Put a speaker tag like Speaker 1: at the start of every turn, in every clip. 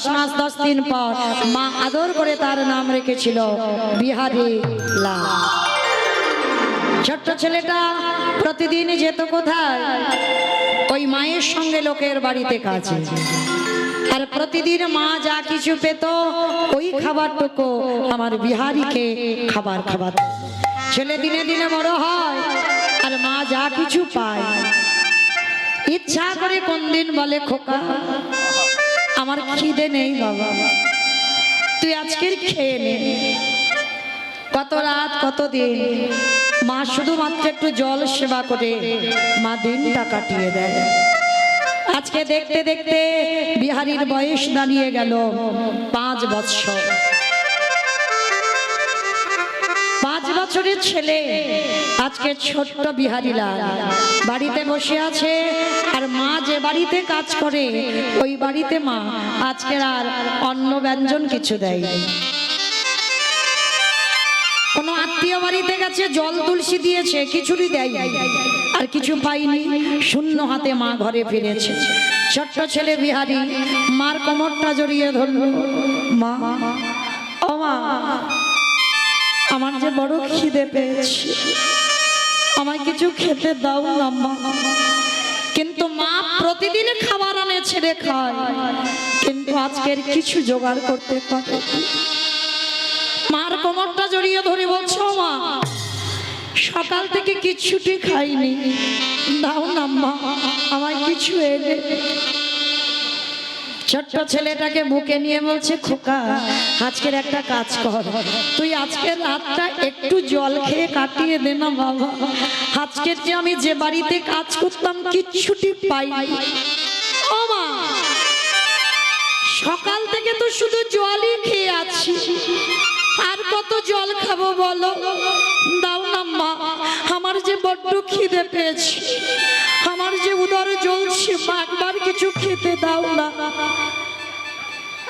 Speaker 1: দশ মাস, দশ দিন পর মা আদর করে তার নাম রেখেছিল বিহারি লাল। ছোট্ট ছেলেটা প্রতিদিন যেত কোথায়? ওই মায়ের সঙ্গে লোকের বাড়িতে কাজে। আর প্রতিদিন মা যা কিছু পেত, ওই খাবারটুকু আমার বিহারিকে খাবার খাবার ছেলে দিনে দিনে বড় হয়, আর মা যা কিছু পায়। ইচ্ছা করে কোন দিন বলে খোকা আমার খিদে নেই বাবা। তুই আজকের খেয়ে নে। কত রাত, কত দিন? মা শুধুমাত্র একটু জল সেবা করে মা দিনটা কাটিয়ে দেয়। আজকে দেখতে দেখতে বিহারীর বয়স দাঁড়িয়ে গেল পাঁচ বৎসর পাঁচ বছরের ছেলে আজকে ছোট্ট বিহারিলা বাড়িতে বসে আছে আর মা যে বাড়িতে কাজ করে, ওই বাড়িতে মা। আজকে আর অন্ন ব্যঞ্জন কিছু দেয়। কোনো আত্মীয় বাড়িতে গেছে, জল তুলসী দিয়েছে কিছুরই দেয় আর কিছু পাইনি শূন্য হাতে মা ঘরে ফিরেছে। ছোট্ট ছেলে বিহারি, মার কোমরটা জড়িয়ে ধরল। মা, ও মা, আমার যে বড় খিদে পেয়েছে। আমায় কিছু খেতে দাও না, মা। কিন্তু মা প্রতিদিন খাবার আনে, ছেড়ে খায়। কিন্তু আজকের কিছু জোগাড় করতে পারে মার কোমরটা জড়িয়ে ধরে বলছো মা, সকাল থেকে কিছুটি খাইনি। দাও না মা, আমায় কিছু এনে ছোট্ট ছেলেটাকে বুকে নিয়ে বলছে, খোকা, আজকের একটা কাজ কর। তুই আজকের রাতটা একটু জল খেয়ে কাটিয়ে দে না বাবা। আজকের যে আমি যে বাড়িতে কাজ করতাম, কিচ্ছুটি পাই মা, সকাল থেকে তো শুধু জলই খেয়ে আছি। আর কত জল খাব বলো? দাও না মা, আমার যে বড্ড খিদে পেয়েছি, আমার যে উদর জ্বলছে একবার কিছু খেতে দাও না।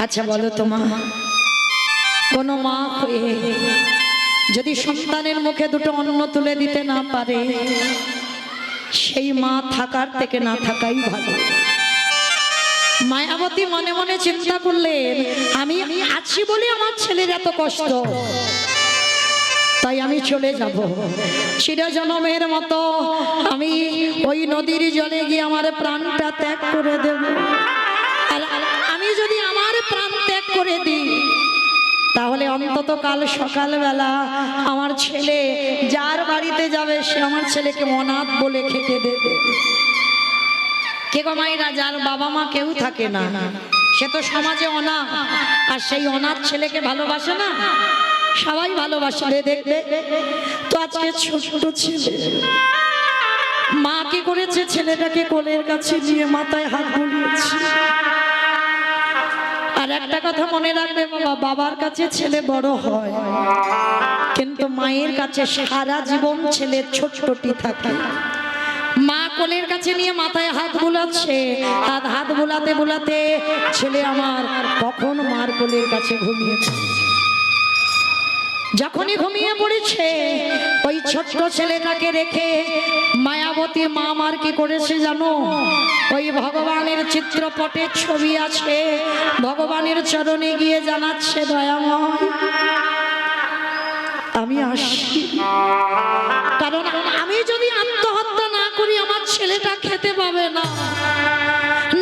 Speaker 1: আচ্ছা বলো তো মা। কোনো মা হয়ে যদি সন্তানের মুখে দুটো অন্ন তুলে দিতে না পারে, সেই মা থাকার থেকে না থাকাই ভালো। মায়াবতী মনে মনে চিন্তা করলেন, আমি আছি বলে আমার ছেলের এত কষ্ট। তাই আমি চলে যাব। চিরজনমের মতো আমি ওই নদীর জলে গিয়ে আমার প্রাণটা ত্যাগ করে দেব। আর আমি যদি আমার প্রাণ ত্যাগ করে দিই, তাহলে অন্তত কাল সকালবেলা আমার ছেলে যার বাড়িতে যাবে, সে আমার ছেলেকে অনাথ বলে খেতে দেবে। কে গো মায়েরা, যার বাবা মা কেউ থাকে না, সে তো সমাজে অনাথ, আর সেই অনাথ ছেলেকে ভালোবাসে না? সবাই ভালোবাসে। রে দেখবে। তো আজকে ছোট ছেলে। মা কি করেছে? ছেলেটাকে কোলের কাছে নিয়ে মাথায় হাত বুলিয়েছে। আর একটা কথা মনে রাখবে বাবা, বাবার কাছে ছেলে বড় হয়। কিন্তু মায়ের কাছে সারা জীবন ছেলে ছোট্টটি থাকে। মা কোলের কাছে নিয়ে মাথায় হাত বুলাচ্ছে। আর হাত বুলাতে বুলাতে ছেলে আমার কখন মার কোলের কাছে ঘুমিয়েছে? যখনই ঘুমিয়ে পড়েছে, ওই ছোট্ট ছেলেটাকে রেখে মায়াবতী মা মার কি করেছে জানো? ওই ভগবানের চিত্রপটের ছবি আছে, ভগবানের চরণে গিয়ে জানাচ্ছে, দয়াময়, আমি আসি কারণ আমি যদি আত্মহত্যা না করি, আমার ছেলেটা খেতে পাবে না।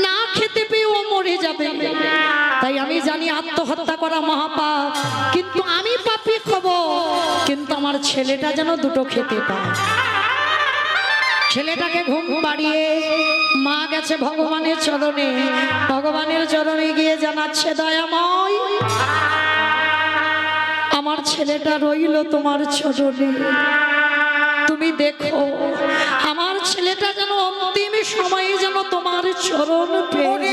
Speaker 1: না খেতে পেয়ে ও মরে যাবে। তাই আমি জানি আত্মহত্যা করা মহাপাপ, কিন্তু আমার ছেলেটা যেন দুটো খেতে পায়। ছেলেটাকে ঘুম পাড়িয়ে মা গেছে ভগবানের চরণে। ভগবানের চরণে গিয়ে জানাচ্ছে দয়াময় আমার ছেলেটা রইল তোমার চরণে। তুমি দেখো আমার ছেলেটা যেন অন্তিম সময়ে যেন তোমার চরণ পেয়ে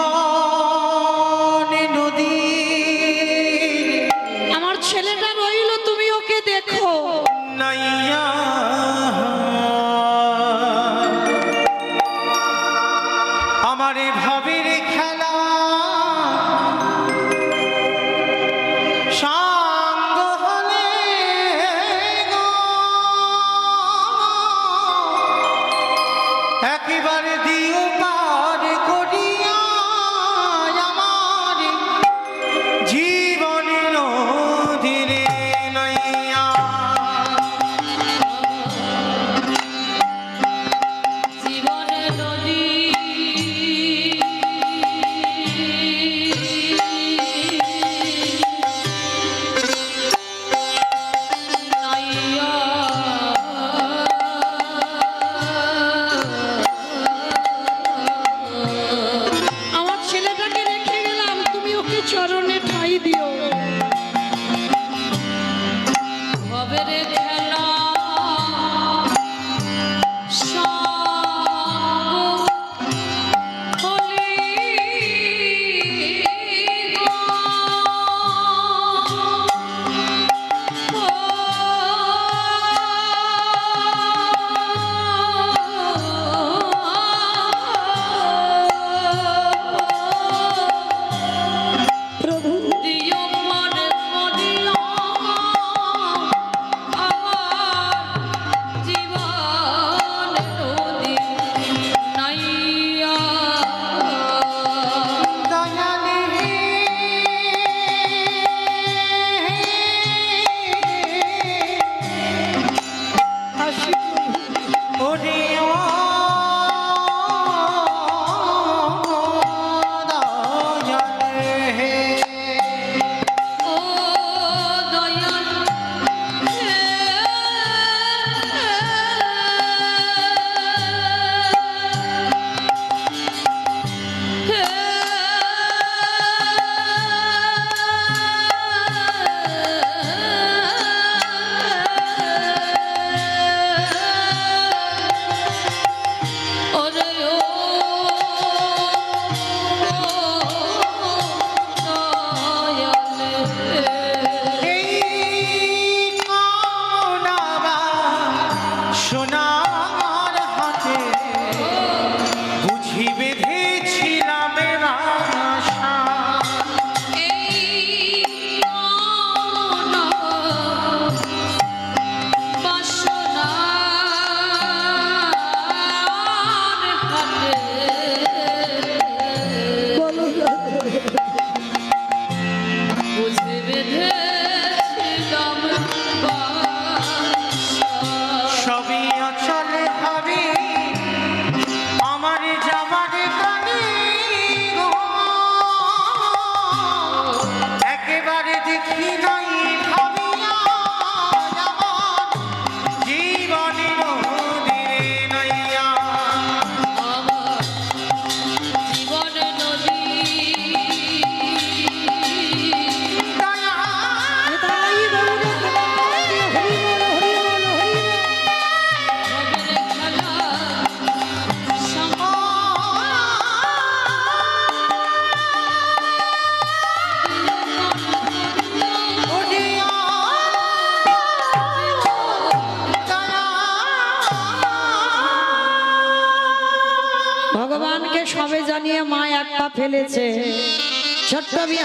Speaker 2: চরণ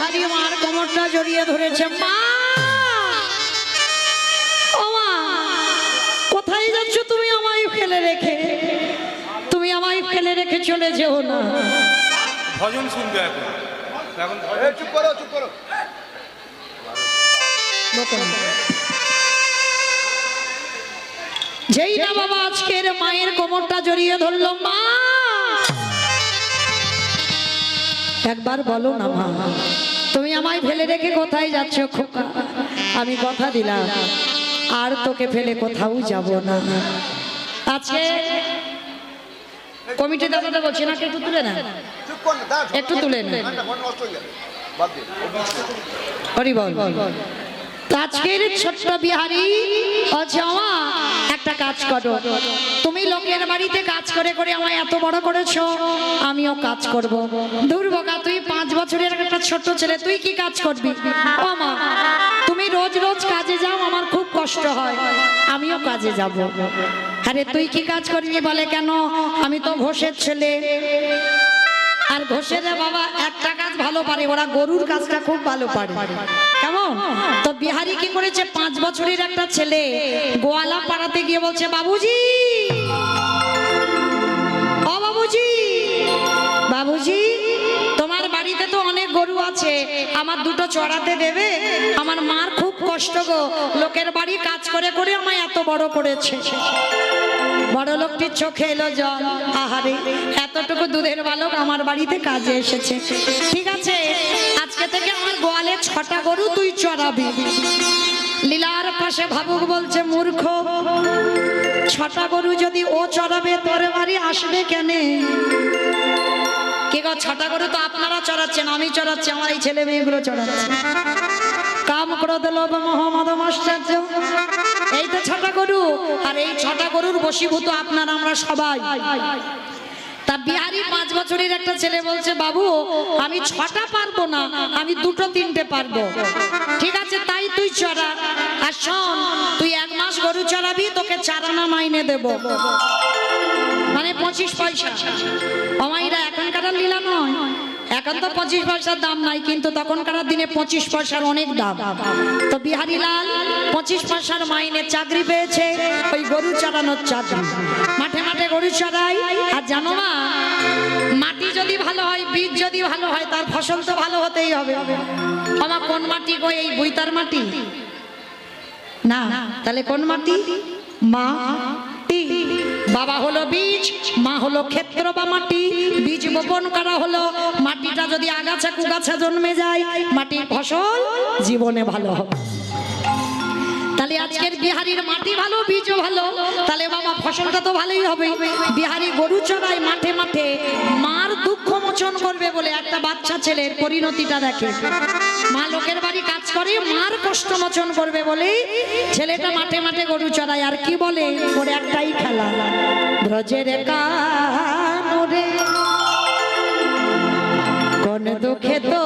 Speaker 2: সারি মার কোমরটা জড়িয়ে ধরেছে। মা! মা! কোথায় যাচ্ছ তুমি আমায় ফেলে রেখে? তুমি আমায় ফেলে রেখে চলে যেও না।
Speaker 3: ভজন শুনবে এখন।
Speaker 1: চুপ করো চুপ করো।
Speaker 2: যেই না বাবা আজকের মায়ের কোমরটা জড়িয়ে ধরলো মা! একবার বলো না মা। তুমি আমায় ফেলে রেখে কোথায় যাচ্ছ খোকা? আমি কথা দিলাম। আর তোকে ফেলে কোথাও যাব না।
Speaker 1: আজকে কমিটি দাদাটা বলছি না একটু তুলে না? একটু তুলে না। বল বল। আজকের ছোট্ট বিহারি আমা একটা কাজ করো। তুমি লোকের বাড়িতে কাজ করে করে আমায় এত বড় করেছ, আমিও কাজ করব। দুর্ভোগা তুই পাঁচ বছরের একটা ছোট্ট ছেলে, তুই কি কাজ করবি? মা, তুমি রোজ রোজ কাজে যাও, আমার খুব কষ্ট হয়। আমিও কাজে যাব। আরে, তুই কি কাজ করবি বলে কেন? আমি তো ঘোষের ছেলে। আর ঘোষের বাবা, একটা কাজ ভালো পারে, ওরা গরুর কাজটা খুব ভালো পারে। কেমন? তো বিহারি কি করেছে? পাঁচ বছরের একটা ছেলে গোয়ালা পাড়াতে গিয়ে বলছে, বাবুজি! ও বাবুজি! বাবুজি! আছে। আমার দুটো চড়াতে দেবে। আমার মার খুব কষ্ট গো। লোকের বাড়ি কাজ করে করে আমায় এত বড় করেছে। বড় লোকটির চোখে এলো জল। আহারে, এতটুকু দুধের বালক আমার বাড়িতে কাজে এসেছে। ঠিক আছে, আজকে থেকে আমার গোয়ালে ছটা গরু তুই চড়াবি। লীলার পাশে ভাবুক বলছে, মূর্খ, ছটা গরু যদি ও চড়াবে, তোর বাড়ি আসবে কেনে? কে ছটা গরু তো আপনারা চড়াচ্ছেন, আমি চড়াচ্ছি, আমার এই ছেলে মেয়েগুলো চড়াচ্ছে। কাম ক্রোধ লোভ মোহ মদ আশ্চর্য এই তো ছটা গরু, আর এই ছটা গরুর বশীভূত আপনার আমরা সবাই। তা বিহারি পাঁচ বছরের একটা ছেলে বলছে, বাবু, আমি ছটা পারব না, আমি দুটো তিনটে পারব। ঠিক আছে, তাই তুই চড়া। আর শোন, তুই এক মাস গরু চড়াবি, তোকে চারানা মাইনে দেব। মানে পঁচিশ পয়সা। অমাইরা, এখনকার লীলা নয়। এখন তো পঁচিশ পয়সার দাম নাই, কিন্তু তখনকার দিনে পঁচিশ পয়সার অনেক দাম। তো বিহারি লাল পঁচিশ পয়সার মাইনে চাকরি পেয়েছে, ওই গরু চড়ানোর চাকরি। মাঠে মাঠে গরু চড়াই, আর জানো না মাটি যদি ভালো হয়, বীজ যদি ভালো হয়, তার ফসল তো ভালো হতেই হবে। আমার কোন মাটি গো এই বইতার মাটি? না, তাহলে কোন মাটি? মাটি বাবা হলো বীজ, মা হলো ক্ষেত্র বা মাটি। বীজ বপন করা হলো, মাটিটা যদি আগাছা কুগাছা জন্মে যায়, মাটির ফসল জীবনে ভালো হবে। তাহলে আজকের বিহারির মাটি ভালো বীজও ভালো? তাহলে বাবা, ফসলটা তো ভালোই হবে। বিহারি গরু চড়ায় মাঠে মাঠে, মার দুঃখ মোচন করবে বলে একটা বাচ্চা ছেলের পরিণতিটা দেখে। মা লোকের বাড়ি কাজ করে, মার কষ্ট মোচন করবে বলে ছেলেটা মাঠে মাঠে গরু চড়ায়। আর কি বলে? ওর একটাই খেলা, ব্রজের কোন দুঃখে তো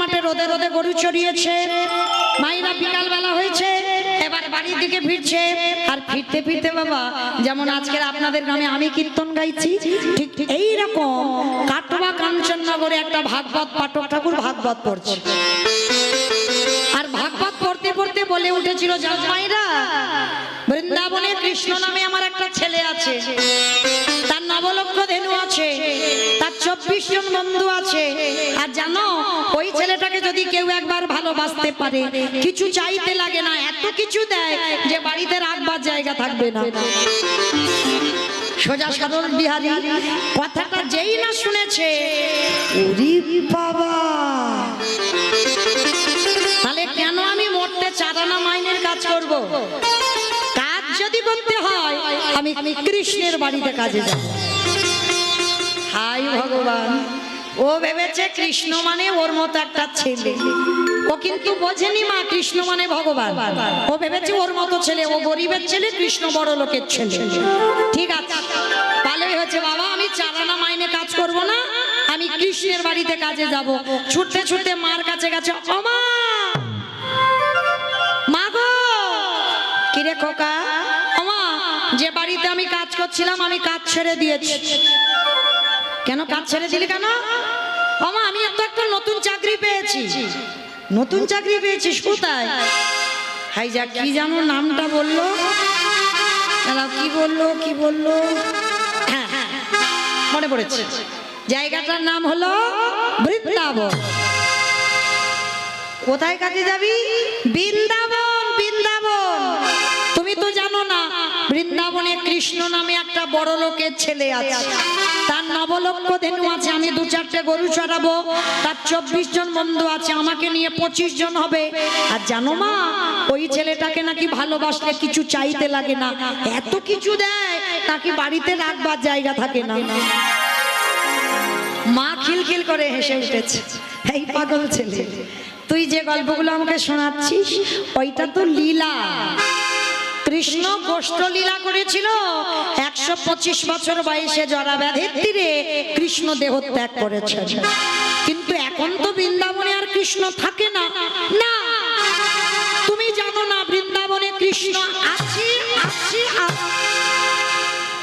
Speaker 1: মাঠে রোদে রোদে গরু চড়িয়েছে। মাইরা বিকাল বেলা হয়েছে, এবার বাড়ির দিকে ফিরছে। আর ফিরতে ফিরতে বাবা, যেমন আজকের আপনাদের গ্রামে আমি কীর্তন গাইছি, ঠিক এই রকম কাটোয়া কাঞ্চননগরে একটা ভাগবত পাঠক ঠাকুর ভাগবত পড়ছে। আর ভাগবত পড়তে পড়তে বলে উঠেছিল জামাইরা বৃন্দাবনে কৃষ্ণ নামে আমার একটা ছেলে আছে। তার নবলক্ষ ধেনু আছে। চব্বিশ জন বন্ধু আছে। আর জানো, ওই ছেলেটাকে যদি কেউ একবার ভালোবাসতে পারে, কিছু চাইতে লাগে না, এত কিছু দেয় যে বাড়িতে রাখবার জায়গা থাকবে না। সোজা সরল বিহারী, কথাটা যেই না শুনেছে বাবা! তাহলে কেন আমি মরতে চারানা মাইনের কাজ করব? কাজ যদি করতে হয়, আমি কৃষ্ণের বাড়িতে কাজে যাব। হাই ভগবান। ও ভেবেছে কৃষ্ণ মানে ওর মতো একটা ছেলে। ও কিন্তু বোঝেনি মা কৃষ্ণ মানে ভগবান। ও ভেবেছে ওর মতো ছেলে, ও গরিবের ছেলে, কৃষ্ণ বড় লোকের ছেলে। ঠিক আছে ভালোই হয়েছে বাবা, আমি চালানা মাইনে কাজ করব না, আমি কৃষ্ণের বাড়িতে কাজে যাব। ছুটতে ছুটতে মার কাছে গেছে অমা মা! গো! কিরে খোকা? অমা যে বাড়িতে আমি কাজ করছিলাম, আমি কাজ ছেড়ে দিয়েছি। কেন কাজ ছেড়ে দিলি কেন? অমা আমি তো একটা নতুন চাকরি পেয়েছি। নতুন চাকরি পেয়েছিস কোথায়? হাই যা, কি জানো নামটা বলল? কি বলল কি বলল? হ্যাঁ মনে পড়েছে। জায়গাটার নাম হলো বৃন্দাবন। কোথায় কাজে যাবি? বৃন্দাবন। বৃন্দাবনে কৃষ্ণ নামে একটা বড় লোকের ছেলে আছে। তার নবলক্ষ ধেনু আছে আমি দু চারটে গরু চড়াবো। তার চব্বিশ জন বন্ধু আছে আমাকে নিয়ে পঁচিশ জন হবে। আর জানো মা ওই ছেলেটাকে নাকি ভালোবাসলে কিছু চাইতে লাগে না। এত কিছু দেয় নাকি বাড়িতে রাখবার জায়গা থাকে না। মা খিলখিল করে হেসে উঠেছে। এই পাগল ছেলে তুই যে গল্পগুলো আমাকে শোনাচ্ছিস ওইটা তো লীলা। কৃষ্ণ গোষ্ঠ লীলা করেছিল। একশো পঁচিশ বছর বয়সে জরা ব্যাধির তীরে কৃষ্ণ দেহ ত্যাগ করেছে কিন্তু এখন তো বৃন্দাবনে আর কৃষ্ণ থাকে না। না তুমি জানো না বৃন্দাবনে কৃষ্ণ আছে আছে।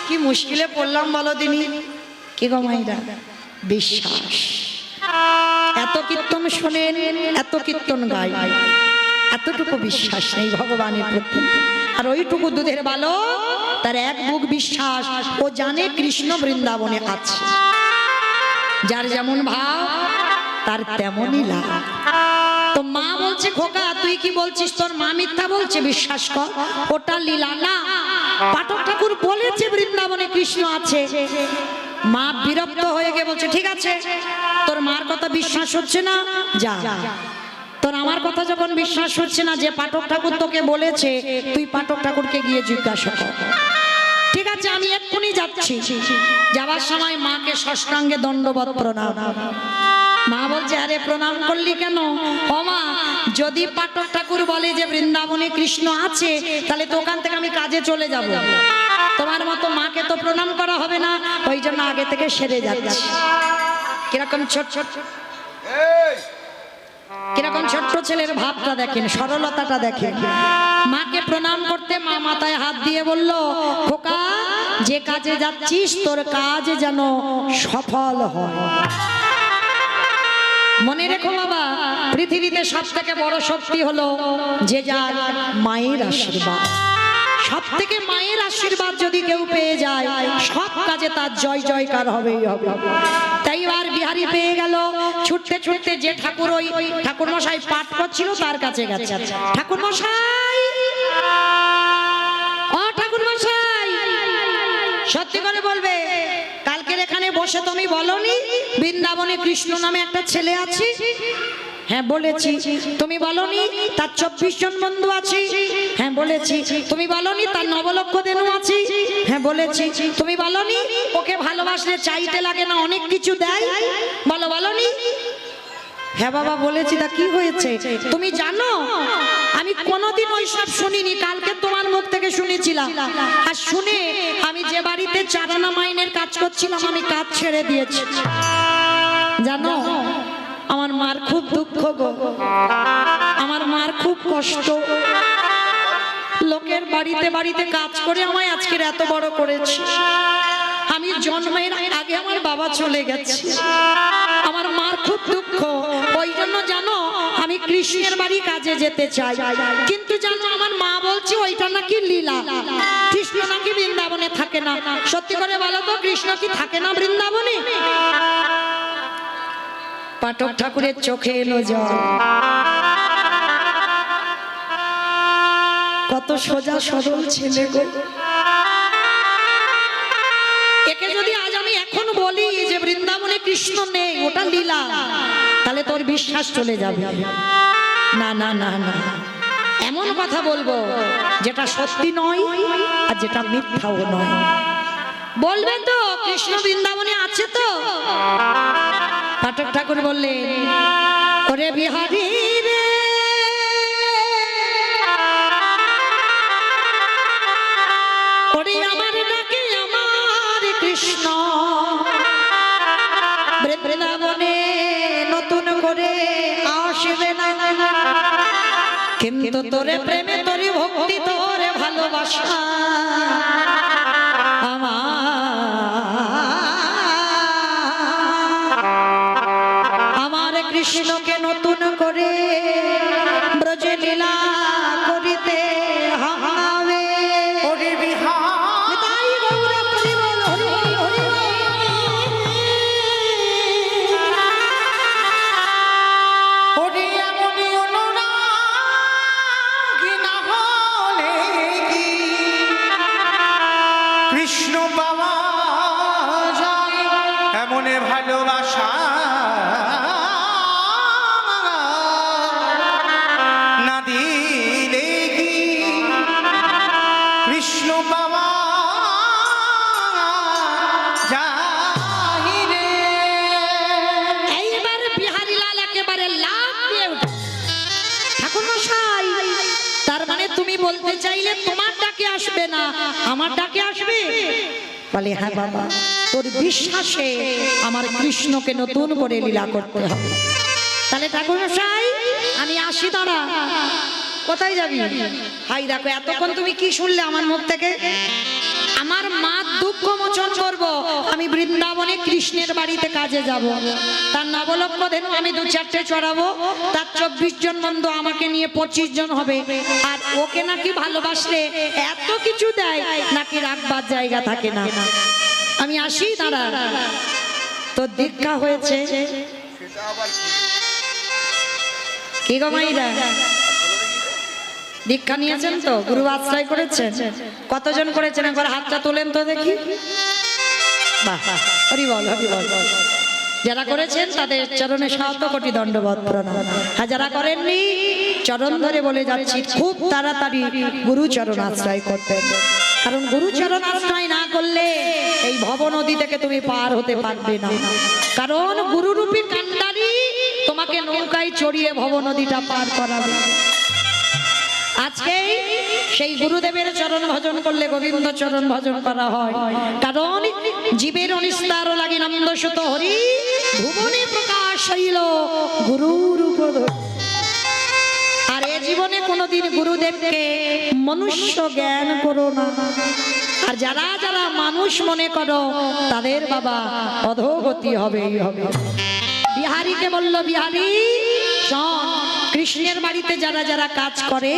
Speaker 1: কি মুশকিলে পড়লাম বলো দিনি। কি গো মাইরা? বিশ্বাস। এত কীর্তন শোনেন এত কীর্তন গাই। এতটুকু বিশ্বাস নেই ভগবানের প্রতি। আর ওইটুকু দুধের বালো তার এক বুক বিশ্বাস। ও জানে কৃষ্ণ বৃন্দাবনে আছে। যার যেমন ভাব, তার তেমনই লাভ। তো মা বলছে, খোকা, তুই কি বলছিস? তোর মা মিথ্যা বলছে, বিশ্বাস কর। ওটা লীলা না। পাঠক ঠাকুর বলেছে, বৃন্দাবনে কৃষ্ণ আছে। মা বিরক্ত হয়ে গিয়ে বলছে, ঠিক আছে, তোর মার কথা বিশ্বাস হচ্ছে না, যা। তোর আমার কথা যখন বিশ্বাস হচ্ছে না যে পাঠক ঠাকুর তোকে বলেছে, তুই পাঠক ঠাকুরকে গিয়ে জিজ্ঞাসা কর। ঠিক আছে, আমি এক্ষুনি যাচ্ছি। যাওয়ার সময় মাকে ষষ্ঠাঙ্গে দণ্ডবত প্রণাম। মা বলছে, আরে প্রণাম করলি কেন? ও মা, যদি পাঠক ঠাকুর বলে যে বৃন্দাবনে কৃষ্ণ আছে, তাহলে তো ওখান থেকে আমি কাজে চলে যাব। তোমার মতো মাকে তো প্রণাম করা হবে না, ওই জন্য আগে থেকে সেরে যাচ্ছে। কীরকম ছোট ছোট
Speaker 4: এই
Speaker 1: কীরকম ছোট্ট ছেলের ভাবটা দেখেন, সরলতাটা দেখেন। মাকে প্রণাম করতে মা মাথায় হাত দিয়ে বলল, খোকা, যে কাজে যাচ্ছিস, তোর কাজ যেন সফল হয়। মনে রেখো বাবা, পৃথিবীতে সব থেকে বড় শক্তি হলো যে যার মায়ের আশীর্বাদ। সব থেকে মায়ের আশীর্বাদ যদি কেউ যায় সব কাজে তার জয় জয়কার হবেই, হবে তাই আর বিহারি পেয়ে গেল। ছুটতে ছুটতে যে ঠাকুর ওই ঠাকুর মশাই পাঠ করছিল, তার কাছে গেছে। ঠাকুর মশাই ও ঠাকুর মশাই সত্যি করে বলবে, কালকের এখানে বসে তুমি বলনি, বৃন্দাবনে কৃষ্ণ নামে একটা ছেলে আছে হ্যাঁ বলেছি। তুমি বলনি, তার চব্বিশ জন বন্ধু আছে। হ্যাঁ বলেছি। তুমি বলনি, তার নবলক্ষ দেনু আছে। হ্যাঁ বলেছি। তুমি বলনি, ওকে ভালোবাসলে চাইতে লাগে না, অনেক কিছু দেয়। বলো, বলনি। হ্যাঁ বাবা, বলেছি, তা কি হয়েছে? তুমি জানো, আমি কোনোদিন ওইসব শুনিনি, কালকে তোমার মুখ থেকে শুনেছিলাম। আর শুনে আমি যে বাড়িতে চারানা মাইনের কাজ করছিলাম, আমি কাজ ছেড়ে দিয়েছি। জানো? মার খুব দুঃখ গো। আমার মার খুব কষ্ট। লোকের বাড়িতে বাড়িতে কাজ করে আমায় আজকের এত বড় করেছে। আমি জন্মের আগে আমার বাবা চলে গেছে। আমার মার খুব দুঃখ। ওই জন্য জানো, আমি কৃষ্ণের বাড়ি কাজে যেতে চাই। কিন্তু জানো, আমার মা বলছে, ওইটা নাকি লীলা। কৃষ্ণ নাকি বৃন্দাবনে থাকে না। সত্যি করে বলো তো, কৃষ্ণ কি থাকে না বৃন্দাবনে? পাঠক ঠাকুরের চোখে এলো জল। কত সোজা সরল ছেলে গো। একে যদি আজ আমি এখন বলি যে বৃন্দাবনে কৃষ্ণ নেই, ওটা লীলা, তাহলে তোর বিশ্বাস চলে যাবে। না না না না। এমন কথা বলব যেটা সত্যি নয় আর যেটা মিথ্যাও নয়। বলবেন তো, কৃষ্ণ বৃন্দাবনে আছে তো? পাঠক ঠাকুর বললেন, ওরে বিহারি রে ওরে আমার নতুন করে না। কিন্তু তোরে প্রেমে তোরে ভক্তি তোরে ভালোবাসা। আমার কৃষ্ণকে নতুন করে বাবা, তোর বিশ্বাসে আমার কৃষ্ণকে নতুন করে লীলা করতে হবে। তাহলে ঠাকুর মশাই, আমি আসি তারা কোথায় যাবি? হাই, দেখো, এতক্ষণ তুমি কি শুনলে আমার মুখ থেকে? আমার মা দুঃখ মোচন করব। আমি বৃন্দাবনে কৃষ্ণের বাড়িতে কাজে যাব। তার নবলক্ষ ধেনু আমি দু চারটে চড়াবো। তার চব্বিশ জন বন্ধু আমাকে নিয়ে পঁচিশ জন হবে। আর ওকে নাকি ভালোবাসলে এত কিছু দেয় নাকি রাখবার জায়গা থাকে না। আমি আসি দাঁড়া। তোর দীক্ষা হয়েছে?
Speaker 4: কি
Speaker 1: গো মাইরা? দীক্ষা নিয়েছেন তো? গুরু আশ্রয় করেছেন? কতজন করেছেন? একবার হাতটা তোলেন তো দেখি। যারা করেছেন তাদের চরণে শত কোটি দণ্ডবত আর যারা করেননি, চরণ ধরে বলে যাচ্ছি, খুব তাড়াতাড়ি গুরু চরণ আশ্রয় করবেন। কারণ গুরু চরণ আশ্রয় না করলে এই ভব নদী থেকে তুমি পার হতে পারবে না। কারণ গুরুরূপী কান্ডারি তোমাকে নৌকায় চড়িয়ে ভব নদীটা পার করাবে। আজকে সেই গুরুদেবের চরণ ভজন করলে গোবিন্দ চরণ ভজন করা হয়। কারণ জীবের অনিস্তার লাগে নন্দ সুত হরি ভুবনে প্রকাশ হইল গুরুর আর এ জীবনে কোনোদিন গুরুদেবকে মনুষ্য জ্ঞান করো না। আর যারা যারা মানুষ মনে করো, তাদের বাবা অধোগতি হবেই হবে। বিহারীকে বলল, বিহারী, শোন কৃষ্ণের বাড়িতে যারা যারা কাজ করে,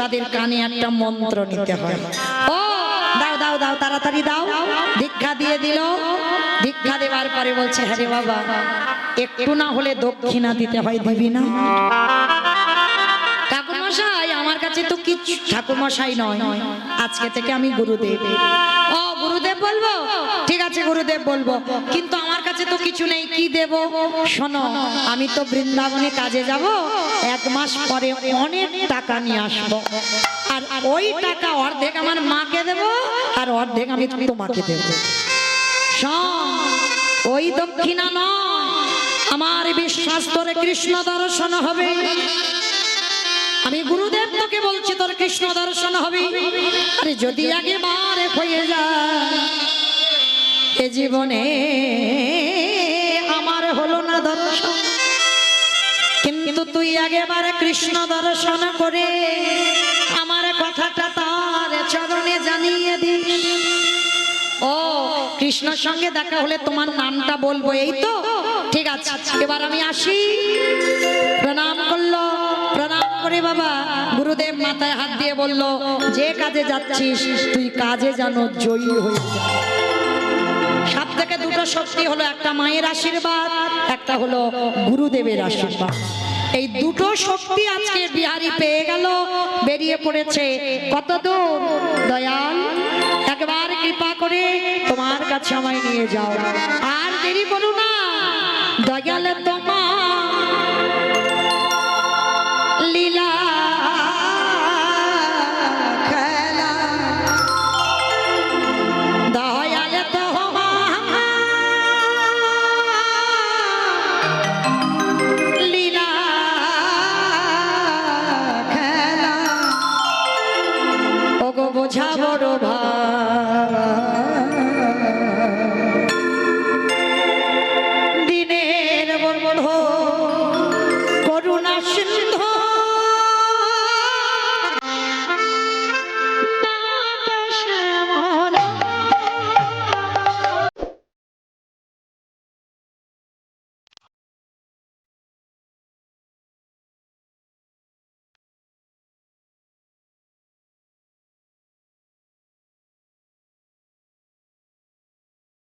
Speaker 1: তাদের কানে একটা মন্ত্র নিতে হয়। ও, দাও দাও দাও, তাড়াতাড়ি দাও। দীক্ষা দিয়ে দিল। দীক্ষা দেওয়ার পরে বলছে হ্যাঁ বাবা, একটু না হলে দক্ষিণা দিতে হয় দিবি না। ঠাকুরমশাই, আমার কাছে তো কিছু ঠাকুরমশাই নয়। আজকে থেকে আমি গুরুদেব। ও, গুরুদেব বলব? ঠিক আছে, গুরুদেব বলব। কিন্তু কাছে তো কিছু নেই, কি দেব? শোনো, আমি তো বৃন্দাবনে কাজে যাব, এক মাস পরে অনেক টাকা নিয়ে আসব। আর ওই টাকা অর্ধেক আমার মাকে দেব, আর অর্ধেক আমি তোমাকে দেব। ওই দক্ষিণা নয়, আমার বিশ্বাস তোরে কৃষ্ণ দর্শন হবে। আমি গুরুদেব তোকে বলছি, তোর কৃষ্ণ দর্শন হবে। আরে যদি আগে বারে হয়ে যায় এ জীবনে আমার হলো না দর্শন। কিন্তু তুই আগেবারে কৃষ্ণ দর্শন করে আমার কথাটা তার চরণে জানিয়ে দিস ও, কৃষ্ণর সঙ্গে দেখা হলে তোমার নামটা বলব, এই তো? ঠিক আছে, এবার আমি আসি। প্রণাম করল, প্রণাম করে বাবা, গুরুদেব মাথায় হাত দিয়ে বলল, যে কাজে যাচ্ছিস, তুই কাজে জানো জয়ী হয়ে শক্তি হলো একটা মায়ের আশীর্বাদ, একটা হলো গুরুদেবের আশীর্বাদ। এই দুটো শক্তি আজকে বিহারি পেয়ে গেল, বেরিয়ে পড়েছে কত দূর দয়াল, একবার কৃপা করে তোমার কাছে আমায় নিয়ে যাও। আর দেরি করো না। দয়াল তোমার